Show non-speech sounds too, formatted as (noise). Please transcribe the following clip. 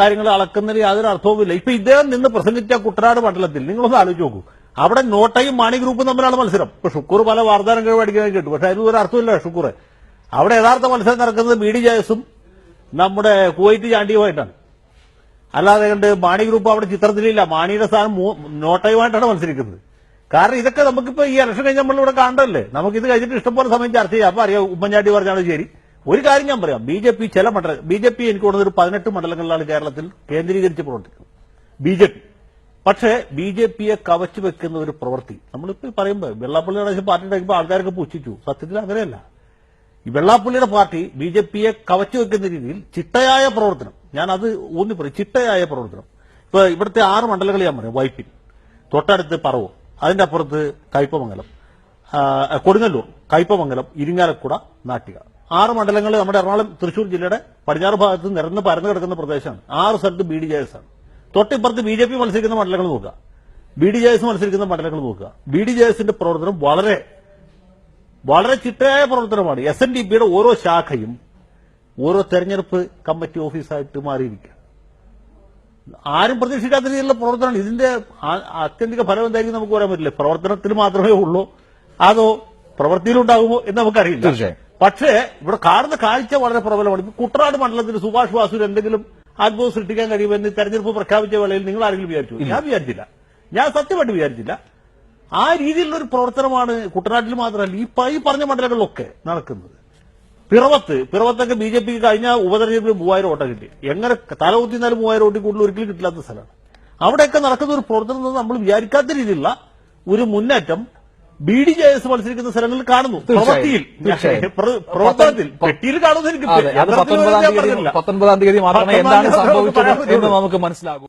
കാര്യങ്ങൾ അളക്കുന്നതിന് യാതൊരു അർത്ഥവുമില്ല. ഇപ്പൊ ഇദ്ദേഹം നിന്ന് പ്രസംഗിച്ച കുട്ടനാട് മണ്ഡലത്തിൽ നിങ്ങളൊന്ന് ആലോചിച്ച് നോക്കൂ. അവിടെ നോട്ടയും മാണി ഗ്രൂപ്പും തമ്മിലാണ് മത്സരം. ഇപ്പൊ ഷുക്കൂർ പല വാർദ്ധാനം കഴിവ് അടിക്കാൻ കേട്ടു പക്ഷെ അതിന് അർത്ഥമില്ല ഷുക്കൂർ അവിടെ യഥാർത്ഥ മത്സരം നടക്കുന്നത് ബി ഡി ജയസും നമ്മുടെ കുവൈറ്റ് ചാണ്ടിയുമായിട്ടാണ് അല്ലാതെ കണ്ട് മാണി ഗ്രൂപ്പ് അവിടെ ചിത്രത്തിലില്ല. മാണിയുടെ സ്ഥാനം നോട്ടയുമായിട്ടാണ് മത്സരിക്കുന്നത്. കാരണം ഇതൊക്കെ നമുക്കിപ്പോ ഈ ഇലക്ഷൻ കഴിഞ്ഞ് നമ്മളിവിടെ കാണണ്ടല്ലേ? നമുക്ക് ഇത് കഴിഞ്ഞിട്ട് ഇഷ്ടംപോലെ സമയം ചർച്ച ചെയ്യാം. അപ്പൊ അറിയാം ഉമ്മൻചാണ്ടി പറഞ്ഞാണ് ശരി. ഒരു കാര്യം ഞാൻ പറയാം. ബി ജെ പി ചില മണ്ഡലം ബി ജെ പി എനിക്ക് തോന്നുന്നത് ഒരു പതിനെട്ട് മണ്ഡലങ്ങളിലാണ് കേരളത്തിൽ കേന്ദ്രീകരിച്ച് പ്രവർത്തിക്കുന്നത് ബി ജെ പി. പക്ഷേ ബി ജെ പിയെ കവച്ചു വെക്കുന്ന ഒരു പ്രവൃത്തി. നമ്മളിപ്പോ പറയുമ്പോൾ വെള്ളാപ്പള്ളി വെള്ളാപ്പള്ളിയുടെ പാർട്ടി ഉണ്ടാക്കുമ്പോൾ ആൾക്കാരൊക്കെ പുച്ഛിച്ചു. സത്യത്തിൽ അങ്ങനെയല്ല. ഈ വെള്ളാപ്പള്ളിയുടെ പാർട്ടി ബി ജെ പിയെ കവച്ചു വെക്കുന്ന രീതിയിൽ ചിട്ടയായ പ്രവർത്തനം. ഞാൻ അത് ഊന്നി പറയും. ചിട്ടയായ പ്രവർത്തനം. ഇപ്പൊ ഇവിടുത്തെ ആറ് മണ്ഡലങ്ങൾ ഞാൻ പറയാം. വൈപ്പിൻ തൊട്ടടുത്ത് പറവൂർ അതിന്റെ അപ്പുറത്ത് കയ്പമംഗലം കൊടുങ്ങല്ലൂർ കയ്പമംഗലം ഇരിങ്ങാലക്കുട നാട്ടിക. ആറ് മണ്ഡലങ്ങൾ നമ്മുടെ എറണാകുളം തൃശൂർ ജില്ലയുടെ പടിഞ്ഞാറ് ഭാഗത്ത് നിരന്ന് പരന്നു കിടക്കുന്ന പ്രദേശമാണ്. ആറ് സ്ഥലത്ത് ബി ഡി ജെ എസ് ആണ്. തൊട്ടിപ്പുറത്ത് ബി ജെ പി മത്സരിക്കുന്ന മണ്ഡലങ്ങൾ നോക്കുക. ബി ഡി ജെ എസ് മത്സരിക്കുന്ന മണ്ഡലങ്ങൾ നോക്കുക. ബി ഡി ജെ എസിന്റെ പ്രവർത്തനം വളരെ വളരെ ചിട്ടയായ പ്രവർത്തനമാണ്. എസ് എൻ ഡി പിയുടെ ഓരോ ശാഖയും ഓരോ തെരഞ്ഞെടുപ്പ് കമ്മിറ്റി ഓഫീസായിട്ട് മാറിയിരിക്കുക ആരും പ്രതീക്ഷിക്കാത്ത രീതിയിലുള്ള പ്രവർത്തനമാണ്. ഇതിന്റെ അത്യന്തിക ഫലം എന്തായിരിക്കും നമുക്ക് പറയാൻ പറ്റില്ല. പ്രവർത്തനത്തിൽ മാത്രമേ ഉള്ളൂ. അതോ പ്രവൃത്തിയിലുണ്ടാകുമോ എന്ന് നമുക്കറിയില്ല. പക്ഷേ ഇവിടെ കാണുന്ന കാഴ്ച വളരെ പ്രബലമാണ്. ഇപ്പൊ കുട്ടനാട് മണ്ഡലത്തിൽ സുഭാഷ് വാസുവിന് എന്തെങ്കിലും അത്ഭുതം സൃഷ്ടിക്കാൻ കഴിയുമെന്ന് തെരഞ്ഞെടുപ്പ് പ്രഖ്യാപിച്ച വേളയിൽ നിങ്ങൾ ആരെങ്കിലും വിചാരിച്ചു? ഞാൻ വിചാരിച്ചില്ല. ഞാൻ സത്യമായിട്ട് വിചാരിച്ചില്ല. ആ രീതിയിലുള്ള ഒരു പ്രവർത്തനമാണ് കുട്ടനാട്ടിൽ മാത്രമല്ല ഈ പൈ ഈ പറഞ്ഞ മണ്ഡലങ്ങളിലൊക്കെ നടക്കുന്നത്. പിറവത്ത് പിറവത്തൊക്കെ ബി ജെ പിക്ക് കഴിഞ്ഞ ഉപതെരഞ്ഞെടുപ്പിൽ മൂവായിരം വോട്ട് കിട്ടി. എങ്ങനെ തല കുത്തിന്നാലും മൂവായിരം ഓട്ടി കൂടുതൽ ഒരിക്കലും കിട്ടില്ലാത്ത സ്ഥലമാണ്. അവിടെയൊക്കെ നടക്കുന്ന ഒരു പ്രവർത്തനം നമ്മൾ വിചാരിക്കാത്ത രീതിയിലുള്ള ഒരു മുന്നേറ്റം ബി ഡി ജെ എസ് മത്സരിക്കുന്ന സ്ഥലങ്ങളിൽ കാണുന്നു. പ്രവൃത്തിയിൽ. (laughs) പ്രവർത്തനത്തിൽ പെട്ടിയിൽ കാണുന്നു എനിക്ക് പത്തൊൻപതാം തീയതി മാത്രമേ എന്താണ് സംഭവിച്ചത് എന്ന് നമുക്ക് മനസ്സിലാകൂ.